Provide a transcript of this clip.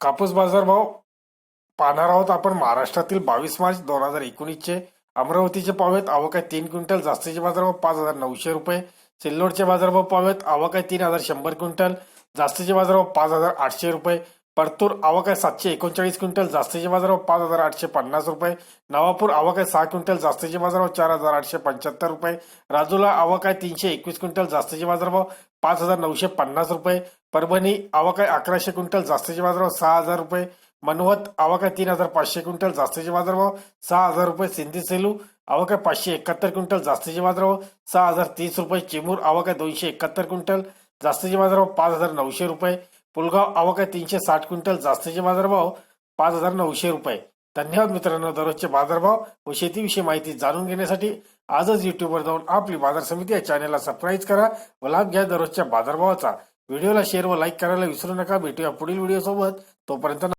कापूस बाजारभाव पाहणार आहोत आपण. महाराष्ट्रातील बावीस मार्च दोन हजार एकोणीसचे अमरावतीचे पावेत आवक आहे तीन क्विंटल. जास्तीचे बाजारभाव पाच हजार नऊशे रुपये. सिल्लोडचे बाजारभाव पावेत आवक आहे तीन हजार शंभर क्विंटल. जास्तीचे बाजारभाव पाच हजार आठशे रुपये. परतूर आवक आहे सातशे एकोणचाळीस क्विंटल जास्तीचे बाजारभाव पाच हजार आठशे पन्नास रुपये. नवापूर आवक आहे सहा क्विंटल जास्तीचे बाजारभाव चार हजार आठशे पंच्याहत्तर रुपये. राजूला आवक आहे तीनशे एकवीस क्विंटल जास्तीचे बाजारभाव पाच हजार नऊशे पन्नास रुपये. परभणी आवक आहे अकराशे क्विंटल जास्तीचे बाजारभाव सहा हजार रुपये. मनवत आवक आहे तीन हजार पाचशे क्विंटल जास्तीचे बाजारभाव सहा हजार रुपये. सिंधी सेलू आवक आहे पाचशे एकाहत्तर क्विंटल जास्तीचे बाजारभाव सहा हजार तीस रुपये. चिमूर आवक आहे दोनशे एकाहत्तर क्विंटल जास्तीचे बाजारभाव पाच हजार नऊशे रुपये. पुलगाव आवक आहे तीनशे साठ क्विंटल जास्तीचे बाजारभाव पाच हजार नऊशे रुपये. धन्यवाद मित्रांनो दररोजचे बाजारभाव व शेतीविषयी माहिती जाणून घेण्यासाठी आजच युट्यूबवर जाऊन आपली बाजार समिती या चॅनलला सबस्क्राईब करा व लाभ घ्या दररोजच्या बाजारभावाचा. व्हिडिओला शेअर व लाईक करायला विसरू नका. भेटूया पुढील व्हिडिओ सोबत. तोपर्यंत